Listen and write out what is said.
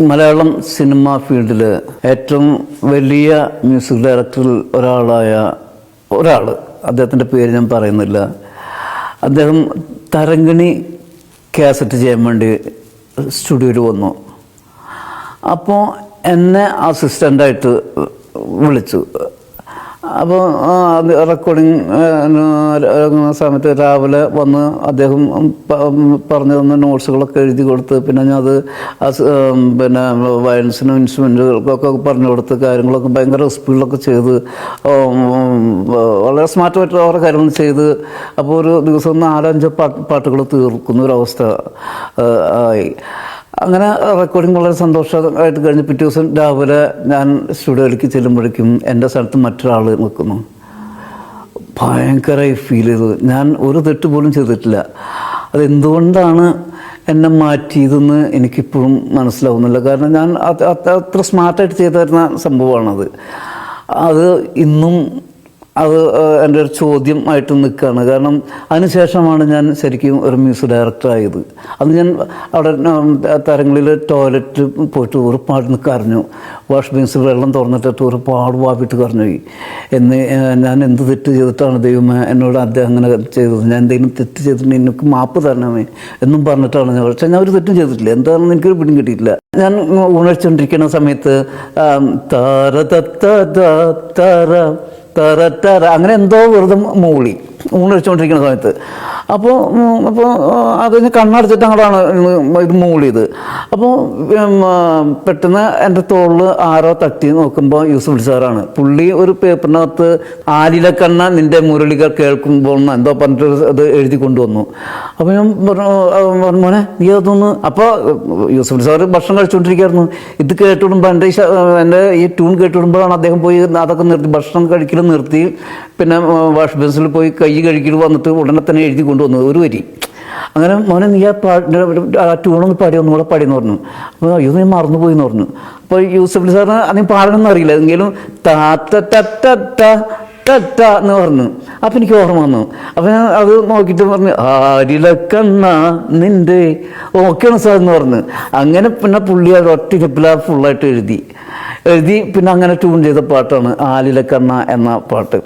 Malayalam cinema ഫീൽഡിൽ ഏറ്റവും വലിയ മ്യൂസിക് ഡയറക്ടറിൽ ഒരാളായ ഒരാൾ അദ്ദേഹത്തിന്റെ പേര് ഞാൻ പറയുന്നില്ല. അദ്ദേഹം തരംഗിണി കാസറ്റ് ചെയ്യാൻ വേണ്ടി സ്റ്റുഡിയോയിൽ വന്നു. അപ്പോൾ എന്നെ അസിസ്റ്റന്റായിട്ട് വിളിച്ചു. അപ്പോൾ റെക്കോർഡിങ് സമയത്ത് രാവിലെ വന്ന് അദ്ദേഹം പറഞ്ഞു തന്ന നോട്ട്സുകളൊക്കെ എഴുതി കൊടുത്ത് പിന്നെ ഞാൻ അത് പിന്നെ വയൻസിനും ഇൻസ്ട്രുമെന്റുകൾക്കൊക്കെ പറഞ്ഞു കൊടുത്ത് കാര്യങ്ങളൊക്കെ ഭയങ്കര സ്പീഡിലൊക്കെ ചെയ്ത് വളരെ സ്മാർട്ടായിട്ട് ഓരോ കാര്യങ്ങൾ ചെയ്ത് അപ്പോൾ ഒരു ദിവസം നാലഞ്ച് പാട്ട് പാട്ടുകൾ തീർക്കുന്ന ഒരവസ്ഥ ആയി. അങ്ങനെ റെക്കോർഡിങ് വളരെ സന്തോഷമായിട്ട് കഴിഞ്ഞ് പിറ്റേ ദിവസം രാവിലെ ഞാൻ സ്റ്റുഡിയോയിലേക്ക് ചെല്ലുമ്പോഴേക്കും എന്റെ സ്ഥലത്ത് മറ്റൊരാൾ നിൽക്കുന്നു. ഭയങ്കരമായി ഫീൽ ചെയ്തു ഞാൻ ഒരു തെറ്റ് പോലും ചെയ്തിട്ടില്ല. അതെന്തുകൊണ്ടാണ് എന്നെ മാറ്റിയതെന്ന് എനിക്കിപ്പോഴും മനസ്സിലാവുന്നില്ല. കാരണം ഞാൻ അത് അത് അത്ര സ്മാർട്ടായിട്ട് ചെയ്തു തരുന്ന സംഭവമാണത്. അത് ഇന്നും അത് എന്റെ ഒരു ചോദ്യം ആയിട്ട് നിൽക്കുകയാണ്. കാരണം അതിനുശേഷമാണ് ഞാൻ ശരിക്കും ഒരു മ്യൂസിക് ഡയറക്ടർ ആയത്. അന്ന് ഞാൻ അവിടെ തരങ്ങളിൽ ടോയ്ലറ്റ് പോയിട്ട് ഒരുപാട് കരഞ്ഞു. വാഷ് ബേസിൽ വെള്ളം തുറന്നിട്ടിട്ട് ഒരുപാട് വാവിട്ട് കരഞ്ഞുപോയി എന്ന് ഞാൻ എന്ത് തെറ്റ് ചെയ്തിട്ടാണ് ദൈവമേ എന്നോട് അദ്ദേഹം അങ്ങനെ ചെയ്തത്? ഞാൻ എന്തെങ്കിലും തെറ്റ് ചെയ്തിട്ടുണ്ടെങ്കിൽ എനിക്ക് മാപ്പ് തരണമേ എന്നും പറഞ്ഞിട്ടാണ് ഞാൻ. പക്ഷേ ഞാൻ ഒരു തെറ്റും ചെയ്തിട്ടില്ല. എന്താണെന്ന് എനിക്കൊരു പിടിയും കിട്ടിയിട്ടില്ല. ഞാൻ ഉണർച്ചുകൊണ്ടിരിക്കുന്ന സമയത്ത് തര തറ തറ അങ്ങനെ എന്തോ വെറുതെ മൂളി ഊണടിച്ചുകൊണ്ടിരിക്കുന്ന സമയത്ത്. അപ്പോൾ അപ്പോൾ അത് കണ്ണടച്ചിട്ട് അങ്ങോട്ടാണ് ഇത് മൂളിയത്. അപ്പോൾ പെട്ടെന്ന് എന്റെ തോളിൽ ആരോ തട്ടി നോക്കുമ്പോൾ യൂസഫ് സാറാണ്. പുള്ളി ഒരു പേപ്പറിനകത്ത് ആലിലക്കണ്ണ നിന്റെ മുരളികൾ കേൾക്കുമ്പോൾ എന്തോ പറഞ്ഞിട്ട് അത് എഴുതി കൊണ്ടുവന്നു. അപ്പോൾ ഞാൻ പറഞ്ഞു മോനെ നീ അതൊന്ന് അപ്പോൾ യൂസഫ് സാറ് ഭക്ഷണം കഴിച്ചുകൊണ്ടിരിക്കുകയായിരുന്നു. ഇത് കേട്ടുവിടുമ്പോൾ എന്റെ എന്റെ ഈ ട്യൂൺ കേട്ടുവിടുമ്പോഴാണ് അദ്ദേഹം പോയി അതൊക്കെ നിർത്തി ഭക്ഷണം കഴിക്കൽ നിർത്തി പിന്നെ വാഷ് ബേസിൽ പോയി കൈ കഴുകിയിട്ട് വന്നിട്ട് ഉടനെ തന്നെ എഴുതി കൊണ്ടുവന്നു ഒരു വരി. അങ്ങനെ മോനെ നീ ആ പാട്ട് ആ ട്യൂണൊന്ന് പാടി ഒന്നും കൂടെ പാടിയെന്ന് പറഞ്ഞു. അപ്പോൾ അയ്യോ നീ മറന്നുപോയി എന്ന് പറഞ്ഞു. അപ്പോൾ യൂസഫ് സാറിന് അതിന് പാടണമെന്ന് അറിയില്ല. എങ്കിലും താത്ത തത്ത തത്ത എന്ന് പറഞ്ഞു. അപ്പം എനിക്ക് ഓർമ്മ വന്നു. അപ്പം ഞാൻ അത് നോക്കിയിട്ട് പറഞ്ഞു ആരിലക്കണ്ണ നിന്റെ ഓക്കെയാണ് സാർ എന്ന് പറഞ്ഞു. അങ്ങനെ പിന്നെ പുള്ളി അത് ഒറ്റ സ്റ്റെപ്പിൽ ഫുള്ളായിട്ട് എഴുതി. എഴുതി പിന്നെ അങ്ങനെ ട്യൂൺ ചെയ്ത പാട്ടാണ് ആലിലക്കണ്ണ എന്ന പാട്ട്.